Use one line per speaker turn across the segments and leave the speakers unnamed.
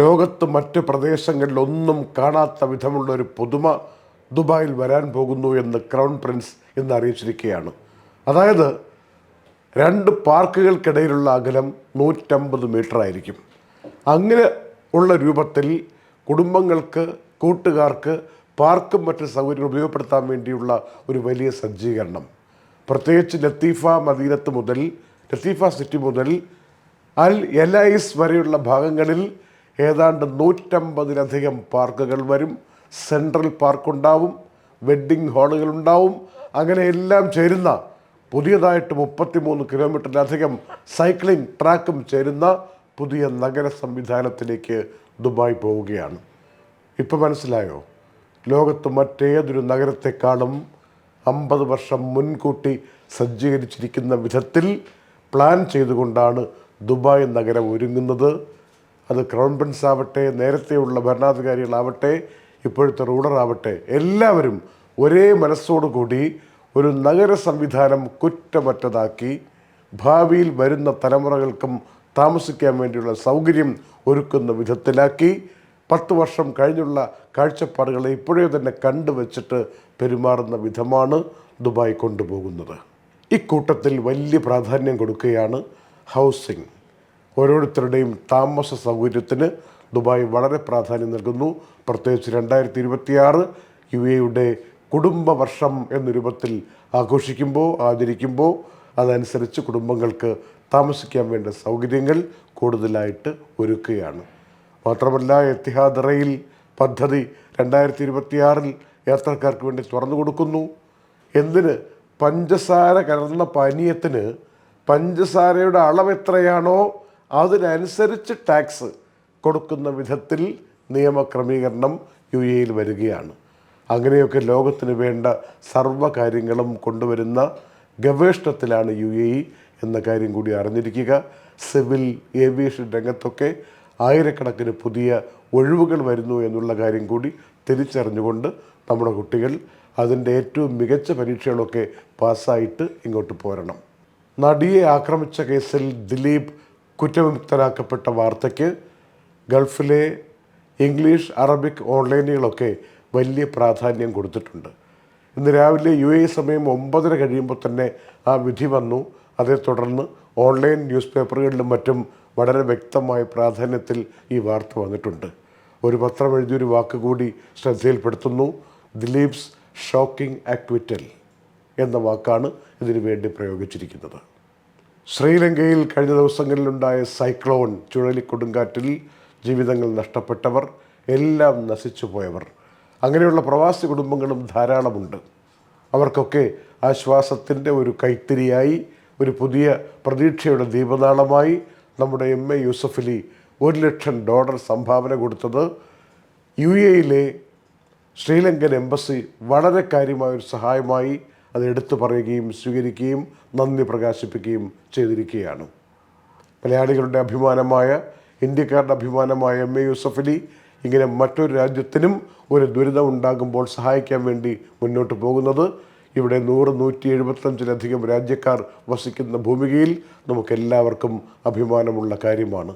ലോകത്ത് മറ്റ് പ്രദേശങ്ങളിലൊന്നും കാണാത്ത വിധമുള്ള ഒരു പുതുമ ദുബായിൽ വരാൻ പോകുന്നു എന്ന് ക്രൗൺ പ്രിൻസ് ഇന്ന് അറിയിച്ചിരിക്കുകയാണ്. അതായത് രണ്ട് പാർക്കുകൾക്കിടയിലുള്ള അകലം നൂറ്റമ്പത് മീറ്റർ ആയിരിക്കും അങ്ങനെ ഉള്ള രൂപത്തിൽ കുടുംബങ്ങൾക്ക് കൂട്ടുകാർക്ക് പാർക്കും മറ്റ് സൗകര്യങ്ങൾ ഉപയോഗപ്പെടുത്താൻ വേണ്ടിയുള്ള ഒരു വലിയ സജ്ജീകരണം. പ്രത്യേകിച്ച് ലത്തീഫ മദീനത്ത് മുതൽ ലത്തീഫ സിറ്റി മുതൽ അൽ എലൈസ് വരെയുള്ള ഭാഗങ്ങളിൽ ഏതാണ്ട് നൂറ്റമ്പതിലധികം പാർക്കുകൾ വരും. സെൻട്രൽ പാർക്കുണ്ടാവും വെഡ്ഡിംഗ് ഹാളുകളുണ്ടാവും. അങ്ങനെ എല്ലാം ചേരുന്ന പുതിയതായിട്ട് മുപ്പത്തിമൂന്ന് കിലോമീറ്ററിലധികം സൈക്ലിംഗ് ട്രാക്കും ചേരുന്ന പുതിയ നഗര സംവിധാനത്തിലേക്ക് ദുബായ് പോവുകയാണ്. ഇപ്പോൾ മനസ്സിലായോ? ലോകത്ത് മറ്റേതൊരു നഗരത്തെക്കാളും അമ്പത് വർഷം മുൻകൂട്ടി സജ്ജീകരിച്ചിരിക്കുന്ന വിധത്തിൽ പ്ലാൻ ചെയ്തുകൊണ്ടാണ് ദുബായ് നഗരം ഒരുങ്ങുന്നത്. അത് ക്രൗൺ പ്രിൻസ് ആവട്ടെ നേരത്തെയുള്ള ഭരണാധികാരികളാവട്ടെ ഇപ്പോഴത്തെ റൂളറാവട്ടെ എല്ലാവരും ഒരേ മനസ്സോടുകൂടി ഒരു നഗര സംവിധാനം കുറ്റമറ്റതാക്കി ഭാവിയിൽ വരുന്ന തലമുറകൾക്കും താമസിക്കാൻ വേണ്ടിയുള്ള സൗകര്യം ഒരുക്കുന്ന വിധത്തിലാക്കി പത്ത് വർഷം കഴിഞ്ഞുള്ള കാഴ്ചപ്പാടുകളെ ഇപ്പോഴേ തന്നെ കണ്ടുവച്ചിട്ട് പെരുമാറുന്ന വിധമാണ് ദുബായ് കൊണ്ടുപോകുന്നത്. ഇക്കൂട്ടത്തിൽ വലിയ പ്രാധാന്യം കൊടുക്കുകയാണ് ഹൗസിംഗ്. ഓരോരുത്തരുടെയും താമസ സൗകര്യത്തിന് ദുബായ് വളരെ പ്രാധാന്യം നൽകുന്നു. പ്രത്യേകിച്ച് രണ്ടായിരത്തി ഇരുപത്തിയാറ് യു എയുടെ കുടുംബ വർഷം എന്ന രൂപത്തിൽ ആഘോഷിക്കുമ്പോൾ ആചരിക്കുമ്പോൾ അതനുസരിച്ച് കുടുംബങ്ങൾക്ക് താമസിക്കാൻ വേണ്ട സൗകര്യങ്ങൾ കൂടുതലായിട്ട് ഒരുക്കുകയാണ്. മാത്രമല്ല എത്തിഹാദ് റെയിൽ പദ്ധതി രണ്ടായിരത്തി ഇരുപത്തിയാറിൽ യാത്രക്കാർക്ക് വേണ്ടി തുറന്നു കൊടുക്കുന്നു. എന്തിന്? പഞ്ചസാര കലർന്ന പാനീയത്തിന് പഞ്ചസാരയുടെ അളവ് എത്രയാണോ അതിനനുസരിച്ച് ടാക്സ് കൊടുക്കുന്ന വിധത്തിൽ നിയമക്രമീകരണം യു എയിൽ വരികയാണ്. അങ്ങനെയൊക്കെ ലോകത്തിന് വേണ്ട സർവ കാര്യങ്ങളും കൊണ്ടുവരുന്ന ഗവേഷണത്തിലാണ് യു എ ഇ എന്ന കാര്യം കൂടി അറിഞ്ഞിരിക്കുക. സിവിൽ ഏവിയേഷൻ രംഗത്തൊക്കെ ആയിരക്കണക്കിന് പുതിയ ഒഴിവുകൾ വരുന്നു എന്നുള്ള കാര്യം കൂടി തിരിച്ചറിഞ്ഞുകൊണ്ട് നമ്മുടെ കുട്ടികൾ അതിന്റെ ഏറ്റവും മികച്ച പരീക്ഷകളൊക്കെ പാസ്സായിട്ട് ഇങ്ങോട്ട് പോരണം. നടിയെ ആക്രമിച്ച കേസിൽ ദിലീപ് കുറ്റവിമുക്തനാക്കപ്പെട്ട വാർത്തയ്ക്ക് ഗൾഫിലെ ഇംഗ്ലീഷ് അറബിക് ഓൺലൈനുകളൊക്കെ വലിയ പ്രാധാന്യം കൊടുത്തിട്ടുണ്ട്. ഇന്ന് രാവിലെ യു എ സമയം ഒമ്പതര കഴിയുമ്പോൾ തന്നെ ആ വിധി വന്നു. അതേ തുടർന്ന് ഓൺലൈൻ ന്യൂസ് പേപ്പറുകളിലും മറ്റും വളരെ വ്യക്തമായ പ്രാധാന്യത്തിൽ ഈ വാർത്ത വന്നിട്ടുണ്ട്. ഒരു പത്രം എഴുതിയൊരു വാക്ക് കൂടി ശ്രദ്ധയിൽപ്പെടുത്തുന്നു. ദിലീപ്സ് ഷോക്കിംഗ് ആക്വിറ്റൽ എന്ന വാക്കാണ് ഇതിനു വേണ്ടി പ്രയോഗിച്ചിരിക്കുന്നത്. ശ്രീലങ്കയിൽ കഴിഞ്ഞ ദിവസങ്ങളിലുണ്ടായ സൈക്ലോൺ ചുഴലിക്കൊടുങ്കാറ്റിൽ ജീവിതങ്ങൾ നഷ്ടപ്പെട്ടവർ എല്ലാം നശിച്ചു പോയവർ. അങ്ങനെയുള്ള പ്രവാസി കുടുംബങ്ങളും ധാരാളമുണ്ട്. അവർക്കൊക്കെ ആശ്വാസത്തിന്റെ ഒരു കൈത്തിരിയായി ഒരു പുതിയ പ്രതീക്ഷയുടെ ദീപനാളമായി നമ്മുടെ എം എ യൂസഫലി ഒരു ലക്ഷം ഡോളർ സംഭാവന കൊടുത്തത് യു എയിലെ ശ്രീലങ്കൻ എംബസി വളരെ കാര്യമായൊരു സഹായമായി അത് എടുത്തു പറയുകയും സ്വീകരിക്കുകയും നന്ദി പ്രകാശിപ്പിക്കുകയും ചെയ്തിരിക്കുകയാണ്. മലയാളികളുടെ അഭിമാനമായ ഇന്ത്യക്കാരുടെ അഭിമാനമായ എം എ യൂസഫലി ഇങ്ങനെ മറ്റൊരു രാജ്യത്തിനും ഒരു ദുരിതം ഉണ്ടാകുമ്പോൾ സഹായിക്കാൻ വേണ്ടി മുന്നോട്ട് പോകുന്നത് ഇവിടെ നൂറ് നൂറ്റി എഴുപത്തഞ്ചിലധികം രാജ്യക്കാർ വസിക്കുന്ന ഭൂമികയിൽ നമുക്കെല്ലാവർക്കും അഭിമാനമുള്ള കാര്യമാണ്.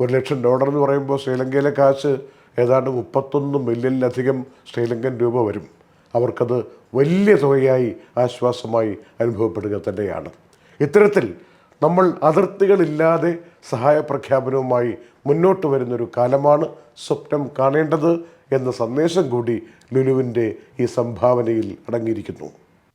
ഒരു ലക്ഷം ഡോളർ എന്ന് പറയുമ്പോൾ ശ്രീലങ്കയിലെ കാശ് ഏതാണ്ട് മുപ്പത്തൊന്ന് മില്യണിലധികം ശ്രീലങ്കൻ രൂപ വരും. അവർക്കത് വലിയ തുകയായി ആശ്വാസമായി അനുഭവപ്പെടുക തന്നെയാണ്. ഇത്തരത്തിൽ നമ്മൾ അതിർത്തികളില്ലാതെ സഹായ പ്രഖ്യാപനവുമായി മുന്നോട്ട് വരുന്നൊരു കാലമാണ് സ്വപ്നം കാണേണ്ടത് എന്ന സന്ദേശം കൂടി ലുലുവിന്റെ ഈ സംഭാവനയിൽ അടങ്ങിയിരിക്കുന്നു.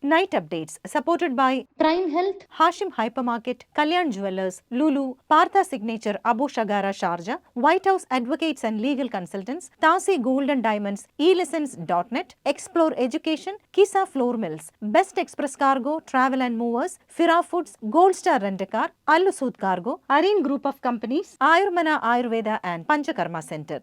Night updates supported by
Prime Health,
Hashim Hypermarket, Kalyan Jewelers, Lulu, Partha Signature Abu Shagara Sharjah, White House Advocates and Legal Consultants, Tasi Gold and Diamonds, eLessons.net, Explore Education, Kisa Floor Mills, Best Express Cargo, Travel and Movers, Fira Foods, Gold Star Rent-A-Car, Al Usud Cargo, Areen Group of Companies, Ayurmana Ayurveda and Panchakarma Center.